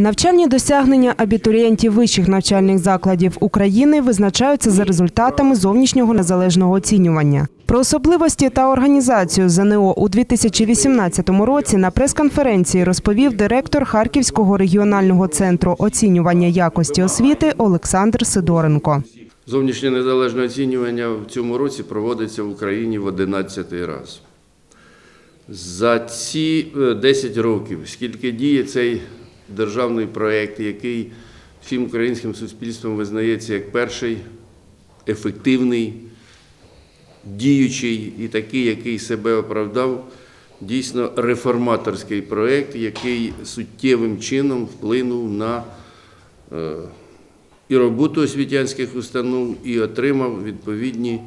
Навчальні досягнення абітурієнтів вищих навчальних закладів України визначаються за результатами зовнішнього незалежного оцінювання. Про особливості та організацію ЗНО у 2018 році на прес-конференції розповів директор Харківського регіонального центру оцінювання якості освіти Олександр Сидоренко. Зовнішнє незалежне оцінювання в цьому році проводиться в Україні в 11 раз. За ці е, 10 років, скільки діє цей державний проєкт, який всім українським суспільством визнається як перший ефективний, діючий і такий, який себе оправдав, дійсно реформаторський проєкт, який суттєвим чином вплинув на е, і роботу освітянських установ, і отримав відповідні,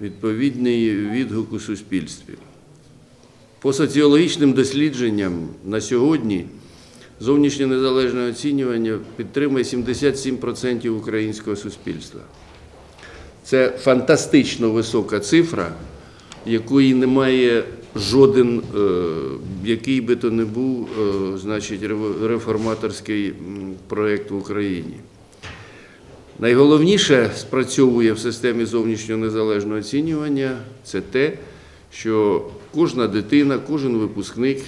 відповідний відгук у суспільстві. По соціологічним дослідженням на сьогодні зовнішнє незалежне оцінювання підтримує 77% українського суспільства. Це фантастично висока цифра, якої немає жоден, е, який би то не був, е, значить, реформаторський проєкт в Україні. Найголовніше спрацьовує в системі зовнішнього незалежного оцінювання це те, що кожна дитина, кожен випускник,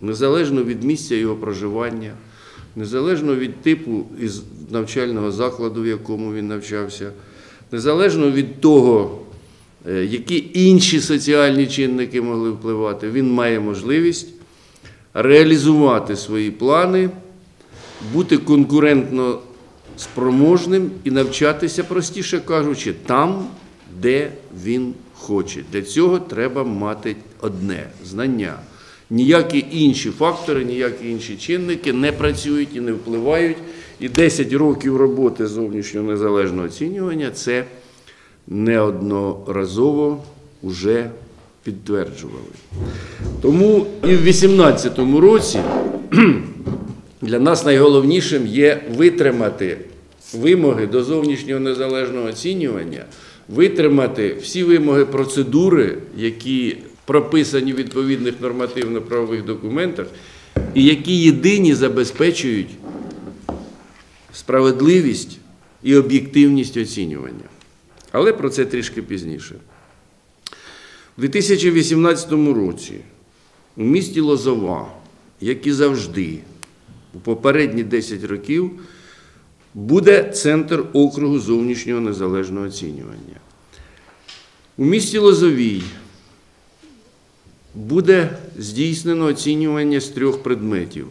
незалежно від місця його проживання, незалежно від типу із навчального закладу, в якому він навчався, незалежно від того, е, які інші соціальні чинники могли впливати, він має можливість реалізувати свої плани, бути конкурентно спроможним і навчатися, простіше кажучи, там, де він хоче. Для цього треба мати одне знання. Ніякі інші фактори, ніякі інші чинники не працюють і не впливають. І 10 років роботи зовнішнього незалежного оцінювання це неодноразово вже підтверджували. Тому і в 2018 році для нас найголовнішим є витримати вимоги до зовнішнього незалежного оцінювання, витримати всі вимоги процедури, які прописані в відповідних нормативно-правових документах, і які єдині забезпечують справедливість і об'єктивність оцінювання. Але про це трішки пізніше. У 2018 році у місті Лозова, як і завжди, у попередні 10 років, буде центр округу зовнішнього незалежного оцінювання. У місті Лозовій буде здійснено оцінювання з трьох предметів: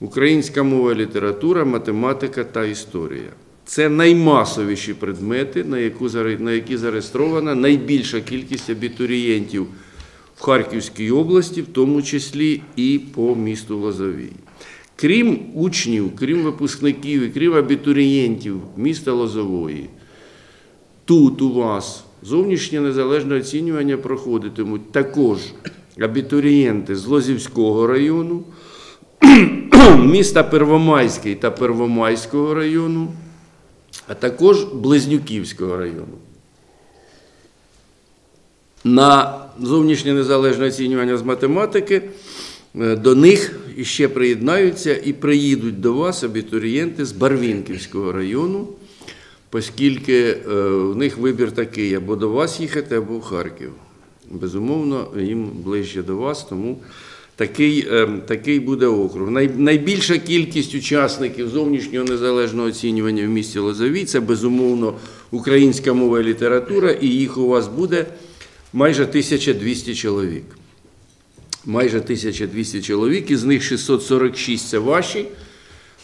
українська мова, література, математика та історія. Це наймасовіші предмети, на, які зареєстрована найбільша кількість абітурієнтів в Харківській області, в тому числі і по місту Лозовій. Крім учнів, крім випускників і крім абітурієнтів міста Лозової, тут у вас зовнішнє незалежне оцінювання проходитимуть також абітурієнти з Лозівського району, міста Первомайський та Первомайського району, а також Близнюківського району. На зовнішнє незалежне оцінювання з математики е, до них іще приєднаються і приїдуть до вас абітурієнти з Барвінківського району, оскільки е, в них вибір такий: або до вас їхати, або в Харків. Безумовно, їм ближче до вас, тому такий, е, такий буде округ. Найбільша кількість учасників зовнішнього незалежного оцінювання в місті Лозовій це безумовно українська мова і література, і їх у вас буде майже 1200 чоловік. Майже 1200 чоловік, із них 646 це ваші,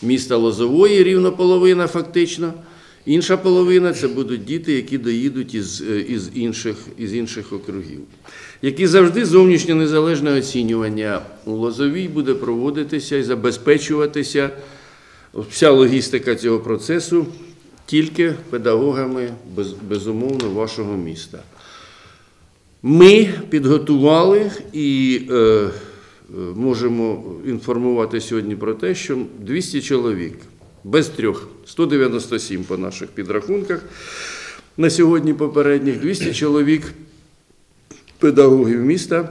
міста Лозової, рівно половина фактично. Інша половина це будуть діти, які доїдуть із, е, із, інших, із інших округів. Як і завжди, зовнішнє незалежне оцінювання у Лозовій буде проводитися і забезпечуватися вся логістика цього процесу тільки педагогами, без, безумовно, вашого міста. Ми підготували і е, е, можемо інформувати сьогодні про те, що 200 чоловік без трьох, 197 по наших підрахунках на сьогодні попередніх, 200 чоловік педагогів міста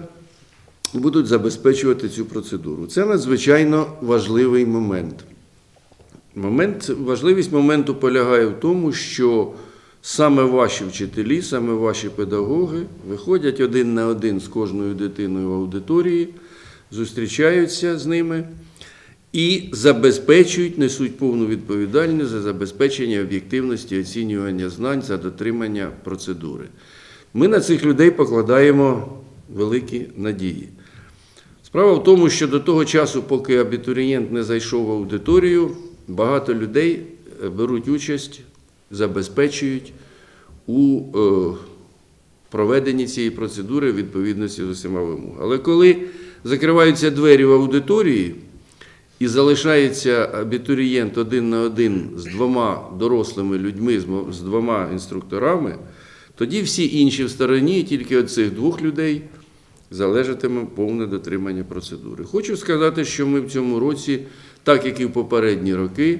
будуть забезпечувати цю процедуру. Це надзвичайно важливий момент. Момент, важливість моменту полягає в тому, що саме ваші вчителі, саме ваші педагоги виходять один на один з кожною дитиною в аудиторії, зустрічаються з ними і забезпечують, несуть повну відповідальність за забезпечення об'єктивності оцінювання знань за дотримання процедури. Ми на цих людей покладаємо великі надії. Справа в тому, що до того часу, поки абітурієнт не зайшов в аудиторію, багато людей е, беруть участь, забезпечують у е, проведенні цієї процедури відповідності з усіма вимогами. Але коли закриваються двері в аудиторії і залишається абітурієнт один на один з двома дорослими людьми, з двома інструкторами, тоді всі інші в стороні, тільки від цих двох людей залежатиме повне дотримання процедури. Хочу сказати, що ми в цьому році, так як і в попередні роки,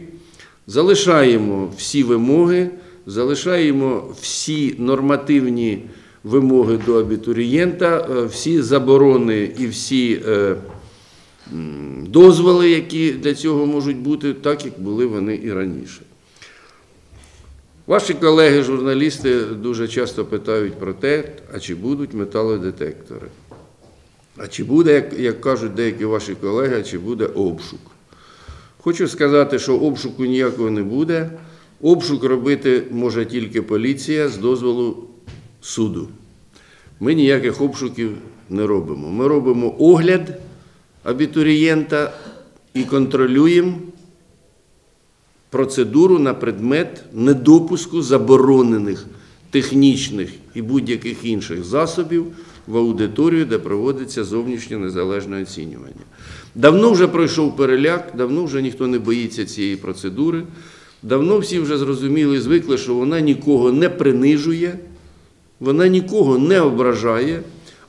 залишаємо всі вимоги, залишаємо всі нормативні вимоги до абітурієнта, е, всі заборони і всі е, дозволи, які для цього можуть бути, так як були вони і раніше. Ваші колеги, журналісти, дуже часто питають про те, а чи будуть металодетектори. А чи буде, як, кажуть деякі ваші колеги, чи буде обшук? Хочу сказати, що обшуку ніякого не буде. Обшук робити може тільки поліція з дозволу суду. Ми ніяких обшуків не робимо. Ми робимо огляд абітурієнта і контролюємо процедуру на предмет недопуску заборонених технічних і будь-яких інших засобів в аудиторію, де проводиться зовнішнє незалежне оцінювання. Давно вже пройшов переляк, давно вже ніхто не боїться цієї процедури. Давно всі вже зрозуміли і звикли, що вона нікого не принижує, вона нікого не ображає,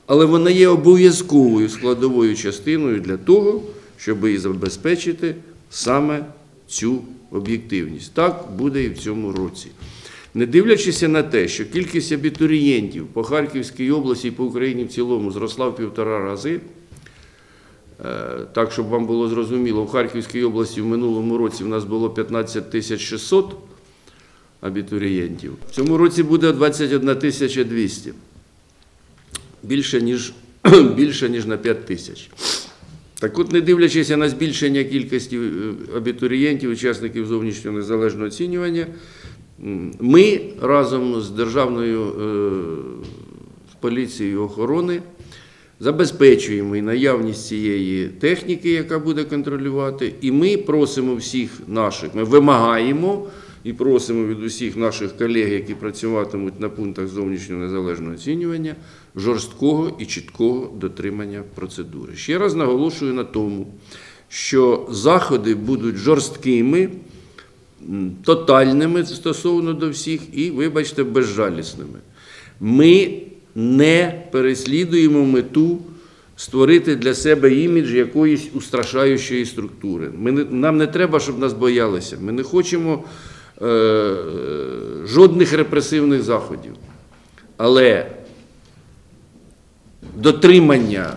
але вона є обов'язковою складовою частиною для того, щоб і забезпечити саме цю об'єктивність. Так буде і в цьому році. Не дивлячись на те, що кількість абітурієнтів по Харківській області і по Україні в цілому зросла в півтора рази, е, так, щоб вам було зрозуміло, в Харківській області в минулому році в нас було 15 тисяч 600 абітурієнтів. В цьому році буде 21 тисяча 200. Більше, ніж, більше, ніж на 5 тисяч. Так от, не дивлячись на збільшення кількості е, абітурієнтів, учасників зовнішнього незалежного оцінювання, ми разом з Державною е, поліцією охорони забезпечуємо і наявність цієї техніки, яка буде контролювати, і ми просимо всіх наших, ми вимагаємо і просимо від усіх наших колег, які працюватимуть на пунктах зовнішнього незалежного оцінювання, жорсткого і чіткого дотримання процедури. Ще раз наголошую на тому, що заходи будуть жорсткими, тотальними стосовно до всіх і, вибачте, безжалісними. Ми не переслідуємо мету створити для себе імідж якоїсь устрашаючої структури. Ми нам не треба, щоб нас боялися. Ми не хочемо е, е, жодних репресивних заходів. Але дотримання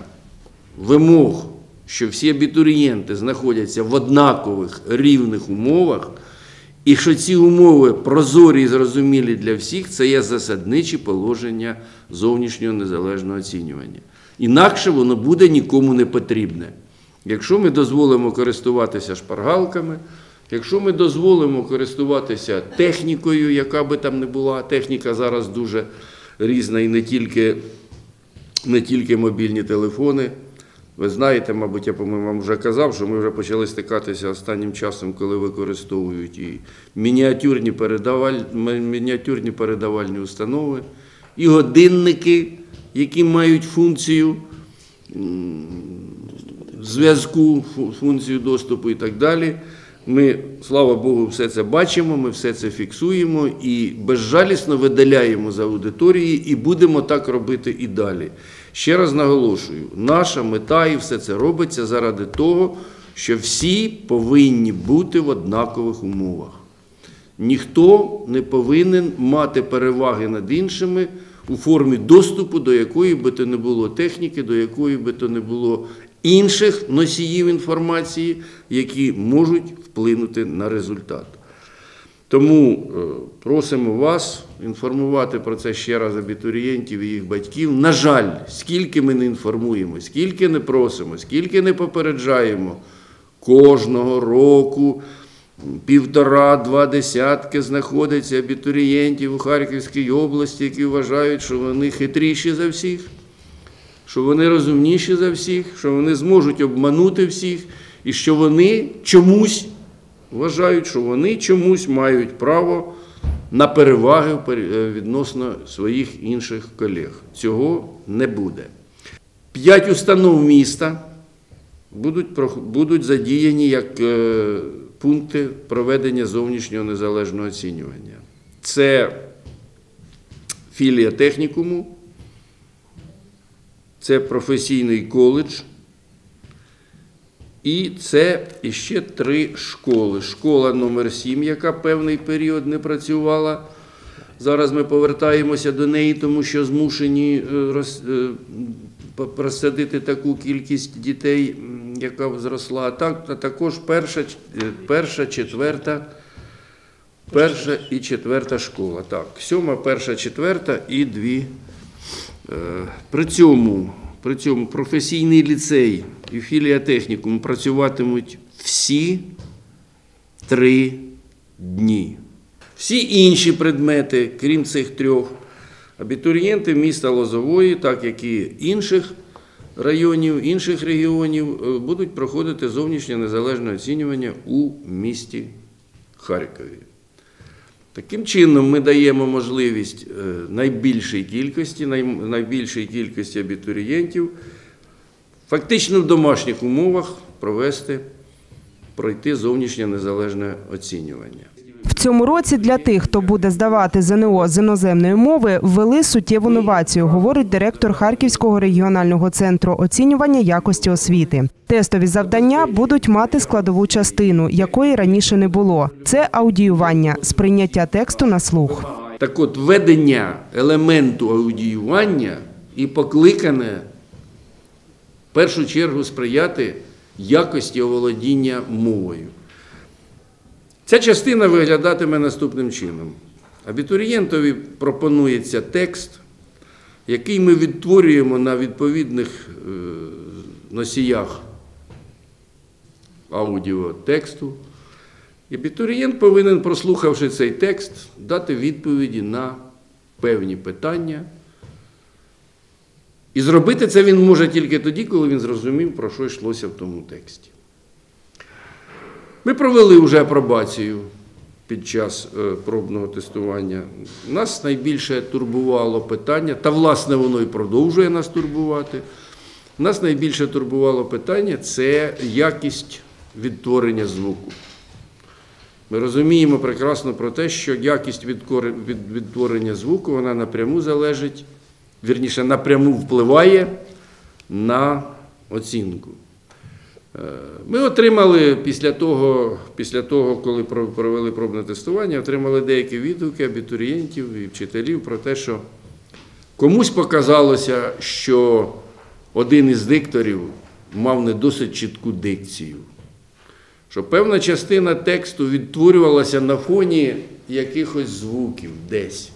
вимог, що всі абітурієнти знаходяться в однакових рівних умовах, і що ці умови прозорі і зрозумілі для всіх, це є засадничі положення зовнішнього незалежного оцінювання. Інакше воно буде нікому не потрібне. Якщо ми дозволимо користуватися шпаргалками, якщо ми дозволимо користуватися технікою, яка би там не була, техніка зараз дуже різна і не тільки, не тільки мобільні телефони. Ви знаєте, мабуть, я по-моєму вам вже казав, що ми вже почали стикатися останнім часом, коли використовують і мініатюрні, передаваль... мініатюрні передавальні установи, і годинники, які мають функцію зв'язку, функцію доступу і так далі. Ми, слава Богу, все це бачимо, ми все це фіксуємо і безжалісно видаляємо з аудиторії, і будемо так робити і далі. Ще раз наголошую, наша мета і все це робиться заради того, що всі повинні бути в однакових умовах. Ніхто не повинен мати переваги над іншими у формі доступу до якої би то не було техніки, до якої би то не було інших носіїв інформації, які можуть вплинути на результат. Тому е, просимо вас інформувати про це ще раз абітурієнтів і їх батьків. На жаль, скільки ми не інформуємо, скільки не просимо, скільки не попереджаємо, кожного року півтора-два десятки знаходиться абітурієнтів у Харківській області, які вважають, що вони хитріші за всіх, що вони розумніші за всіх, що вони зможуть обманути всіх, і що вони чомусь вважають, що вони чомусь мають право на переваги е, відносно своїх інших колег. Цього не буде. П'ять установ міста будуть, будуть задіяні як е, пункти проведення зовнішнього незалежного оцінювання. Це філія технікуму, це професійний коледж. І це іще три школи. Школа номер 7 яка певний період не працювала. Зараз ми повертаємося до неї, тому що змушені е, е, розсадити таку кількість дітей, яка зросла. А так, а також перша, е, перша, четверта, перша і четверта школа. Так, сьома, перша, четверта і дві. Е, При цьому, при цьому професійний ліцей і філія технікуму працюватимуть всі три дні. Всі інші предмети, крім цих трьох, абітурієнти міста Лозової, так як і інших районів, інших регіонів, е, будуть проходити зовнішнє незалежне оцінювання у місті Харкові. Таким чином, ми даємо можливість е, найбільшій кількості, найбільшій кількості абітурієнтів фактично в домашніх умовах провести, пройти зовнішнє незалежне оцінювання. Цьому році для тих, хто буде здавати ЗНО з іноземної мови, ввели суттєву новацію, говорить директор Харківського регіонального центру оцінювання якості освіти. Тестові завдання будуть мати складову частину, якої раніше не було. Це аудіювання, сприйняття тексту на слух. Так от, введення елементу аудіювання і покликане в першу чергу сприяти якості оволодіння мовою. Ця частина виглядатиме наступним чином. Абітурієнтові пропонується текст, який ми відтворюємо на відповідних е, носіях аудіотексту. Абітурієнт повинен, прослухавши цей текст, дати відповіді на певні питання. І зробити це він може тільки тоді, коли він зрозумів, про що йшлося в тому тексті. Ми провели вже апробацію під час е, пробного тестування. Нас найбільше турбувало питання, та власне воно і продовжує нас турбувати. Нас найбільше турбувало питання це якість відтворення звуку. Ми розуміємо прекрасно про те, що якість відтворення звуку вона напряму залежить, вірніше, напряму впливає на оцінку. Е, Ми отримали після того, після того, коли провели пробне тестування, отримали деякі відгуки абітурієнтів і вчителів про те, що комусь показалося, що один із дикторів мав не досить чітку дикцію що певна частина тексту відтворювалася на фоні якихось звуків десь.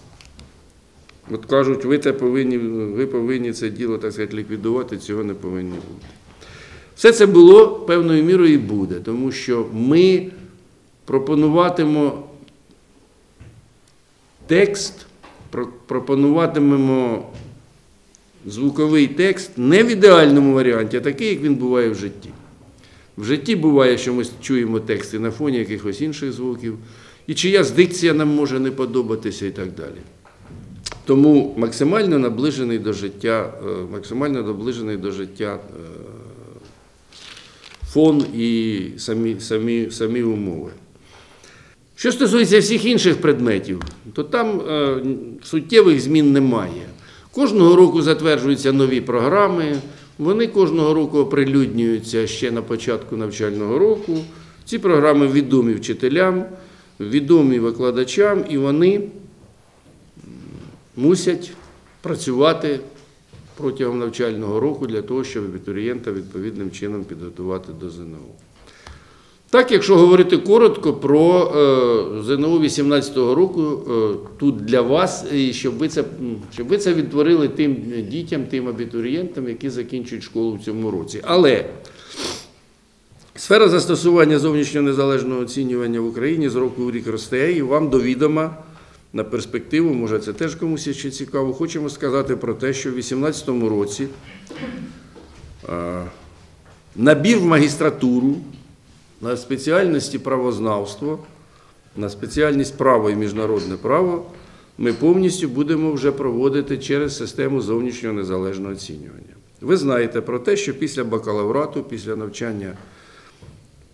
От кажуть, ви, це повинні, ви повинні це діло, так сказати, ліквідувати, цього не повинні бути. Все це було певною мірою і буде, тому що ми пропонуватимо текст, пропонуватимемо звуковий текст не в ідеальному варіанті, а такий, як він буває в житті. В житті буває, що ми чуємо тексти на фоні якихось інших звуків, і чиясь дикція нам може не подобатися і так далі. Тому максимально наближений до життя, е, максимально наближений до життя е, фон і самі, самі, самі умови. Що стосується всіх інших предметів, то там е, суттєвих змін немає. Кожного року затверджуються нові програми, вони кожного року оприлюднюються ще на початку навчального року. Ці програми відомі вчителям, відомі викладачам, і вони мусять працювати протягом навчального року для того, щоб абітурієнта відповідним чином підготувати до ЗНО. Так, якщо говорити коротко про е, ЗНО 2018 року, е, тут для вас, і щоб ви, це, щоб ви це відтворили тим дітям, тим абітурієнтам, які закінчують школу в цьому році. Але сфера застосування зовнішнього незалежного оцінювання в Україні з року в рік росте, і вам до відома на перспективу, може це теж комусь ще цікаво, хочемо сказати про те, що в 2018 році набір в магістратуру на спеціальності правознавство, на спеціальність право і міжнародне право ми повністю будемо вже проводити через систему зовнішнього незалежного оцінювання. Ви знаєте про те, що після бакалаврату, після навчання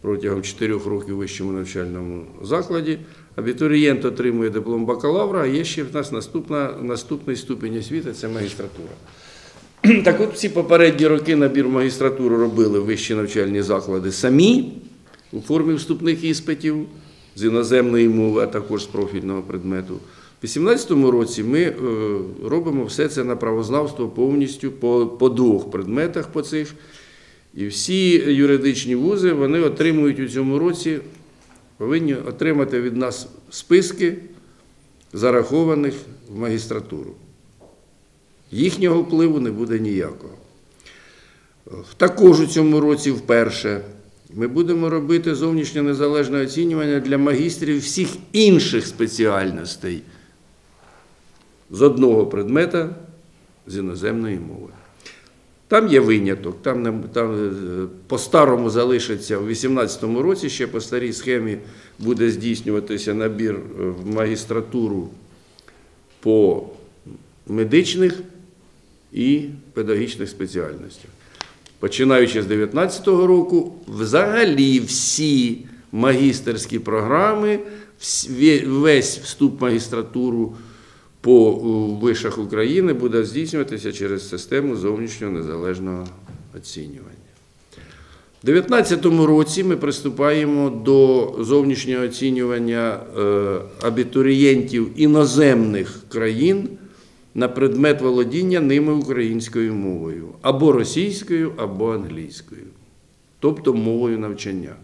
протягом 4 років у вищому навчальному закладі, абітурієнт отримує диплом бакалавра, а є ще в нас наступна, наступний ступінь освіти це магістратура. Так от всі попередні роки набір в магістратуру робили вищі навчальні заклади самі у формі вступних іспитів з іноземної мови, а також з профільного предмету. У 2018 році ми е, робимо все це на правознавство повністю по, по двох предметах по цих. І всі юридичні вузи вони отримують у цьому році, повинні отримати від нас списки зарахованих в магістратуру. Їхнього впливу не буде ніякого. Також у цьому році вперше ми будемо робити зовнішнє незалежне оцінювання для магістрів всіх інших спеціальностей з одного предмета з іноземної мови. Там є виняток, там, там е, по-старому залишиться у 2018 році, ще по старій схемі буде здійснюватися набір е, в магістратуру по медичних і педагогічних спеціальностях. Починаючи з 2019 року, взагалі всі магістерські програми, весь вступ в магістратуру по вишах України буде здійснюватися через систему зовнішнього незалежного оцінювання. У 2019 році ми приступаємо до зовнішнього оцінювання е, абітурієнтів іноземних країн на предмет володіння ними українською мовою, або російською, або англійською, тобто мовою навчання.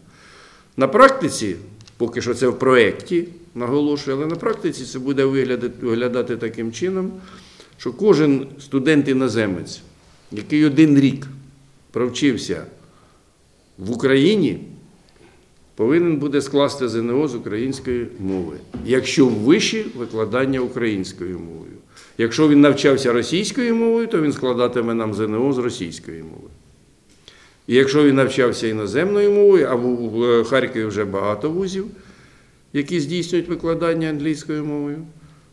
На практиці, поки що це в проєкті, наголошую, але на практиці це буде виглядати, таким чином, що кожен студент-іноземець, який один рік провчився в Україні, повинен буде скласти ЗНО з української мови, якщо в виші викладання українською мовою. Якщо він навчався російською мовою, то він складатиме нам ЗНО з російської мови. І якщо він навчався іноземною мовою, а в Харкові вже багато вузів, які здійснюють викладання англійською мовою,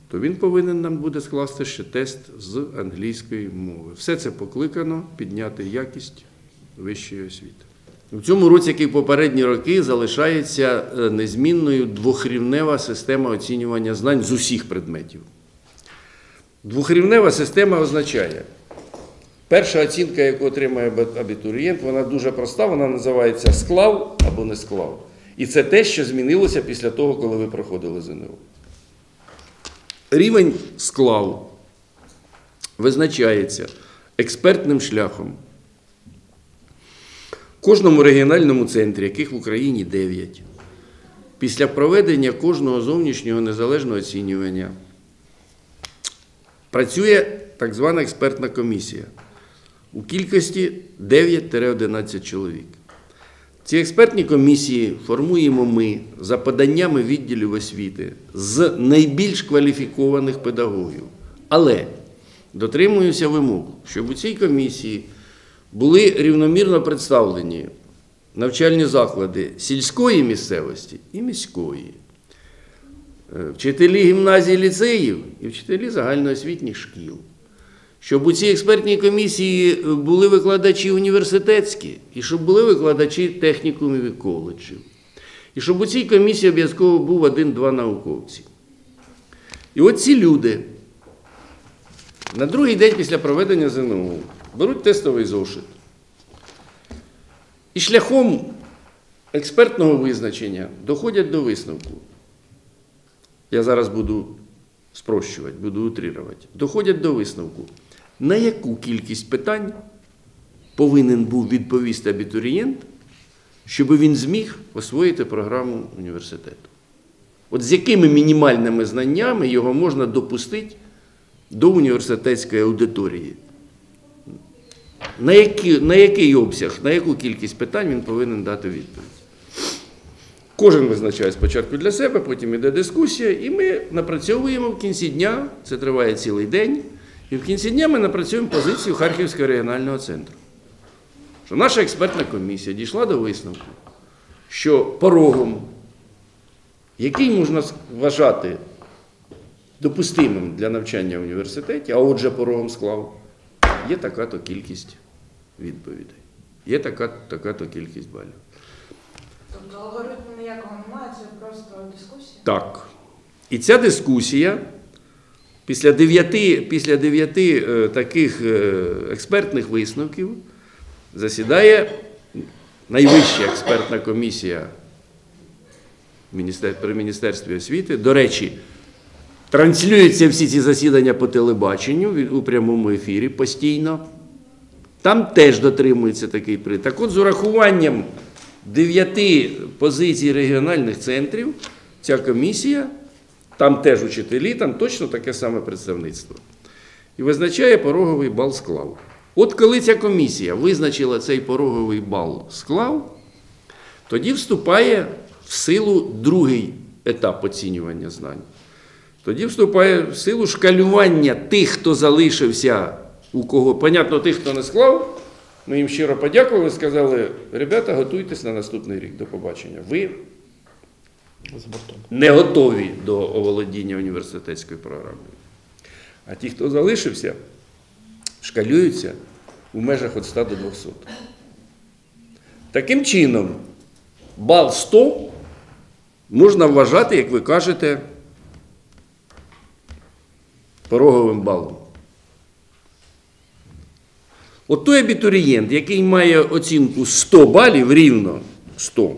то він повинен нам буде скласти ще тест з англійської мови. Все це покликано підняти якість вищої освіти. У цьому році, як і в попередні роки, залишається е, незмінною двохрівнева система оцінювання знань з усіх предметів. Двохрівнева система означає, перша оцінка, яку отримає абітурієнт, вона дуже проста, вона називається склав або не склав. І це те, що змінилося після того, коли ви проходили ЗНО. Рівень склав визначається експертним шляхом. Кожному регіональному центрі, яких в Україні 9, після проведення кожного зовнішнього незалежного оцінювання працює так звана експертна комісія у кількості 9-11 чоловік. Ці експертні комісії формуємо ми за поданнями відділів освіти з найбільш кваліфікованих педагогів. Але дотримуюся вимог, щоб у цій комісії були рівномірно представлені навчальні заклади сільської місцевості і міської, е, вчителі гімназій ліцеїв і вчителі загальноосвітніх шкіл. Щоб у цій експертній комісії е, були викладачі університетські, і щоб були викладачі технікумів і коледжів. І щоб у цій комісії обов'язково був один-два науковці. І от ці люди на другий день після проведення ЗНО беруть тестовий зошит. І шляхом експертного визначення доходять до висновку. Я зараз буду спрощувати, буду утрірувати, доходять до висновку, на яку кількість питань повинен був відповісти абітурієнт, щоб він зміг освоїти програму університету. От з якими мінімальними знаннями його можна допустити до університетської аудиторії? На, які, на який обсяг, на яку кількість питань він повинен дати відповідь? Кожен визначає спочатку для себе, потім іде дискусія, і ми напрацьовуємо в кінці дня, це триває цілий день, і в кінці дня ми напрацюємо позицію Харківського регіонального центру. Що наша експертна комісія дійшла до висновку, що порогом, який можна вважати допустимим для навчання в університеті, а отже порогом склав, є така-то кількість відповідей, є така, така-то кількість балів. Тобто алгоритму ніякого немає, це просто дискусія. Так. І ця дискусія після дев'яти, після е, таких е, експертних висновків засідає найвища експертна комісія при Міністерстві освіти. До речі, транслюються всі ці засідання по телебаченню у прямому ефірі постійно. Там теж дотримується такий при. Так от, з урахуванням дев'яти позицій регіональних центрів, ця комісія, там теж учителі, там точно таке саме представництво. І визначає пороговий бал склав. От коли ця комісія визначила цей пороговий бал склав, тоді вступає в силу другий етап оцінювання знань. Тоді вступає в силу шкалювання тих, хто залишився, у кого, понятно, тих, хто не склав. Ми їм щиро подякували, сказали, ребята, готуйтесь на наступний рік. До побачення. Ви не готові до оволодіння університетською програмою. А ті, хто залишився, шкалюються у межах від 100 до 200. Таким чином, бал 100 можна вважати, як ви кажете, пороговим балом. От той абітурієнт, який має оцінку 100 балів, рівно 100,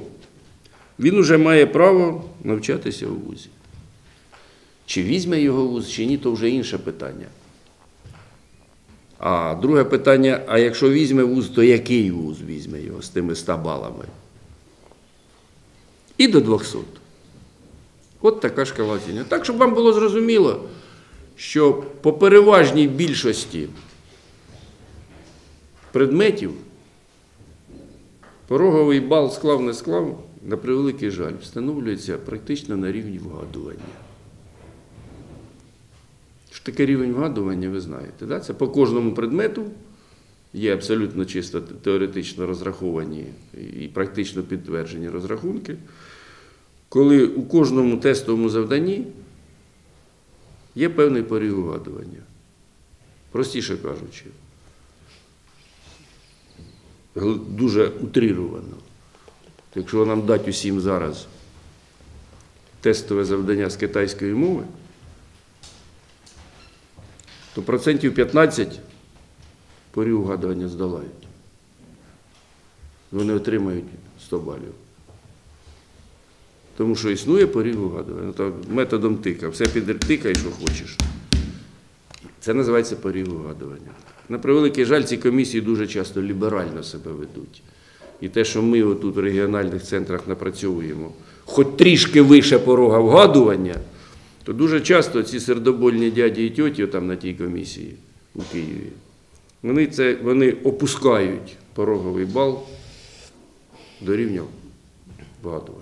він уже має право навчатися у вузі. Чи візьме його вуз, чи ні, то вже інше питання. А друге питання: а якщо візьме вуз, то який вуз візьме його з тими 100 балами? І до 200. От така шкала оцінювання. Так, щоб вам було зрозуміло, що по переважній більшості предметів пороговий бал склав не склав, на превеликий жаль, встановлюється практично на рівні вгадування. Що таке рівень вгадування, ви знаєте. Да? Це по кожному предмету є абсолютно чисто теоретично розраховані і практично підтверджені розрахунки, коли у кожному тестовому завданні є певний поріг вгадування. Простіше кажучи, дуже Якщо нам дати усім зараз тестове завдання з китайської мови, то процентів 15 поріг вгадування здолають. Вони отримають 100 балів. Тому що існує поріг вгадування. Ну, методом тика. Все підтикай, що хочеш. Це називається поріг вгадування. На превеликий жаль, ці комісії дуже часто ліберально себе ведуть. І те, що ми отут в регіональних центрах напрацьовуємо, хоч трішки вище порога вгадування, то дуже часто ці сердобольні дяді і тьоті там на тій комісії у Києві, вони, це, вони опускають пороговий бал до рівня вгадування.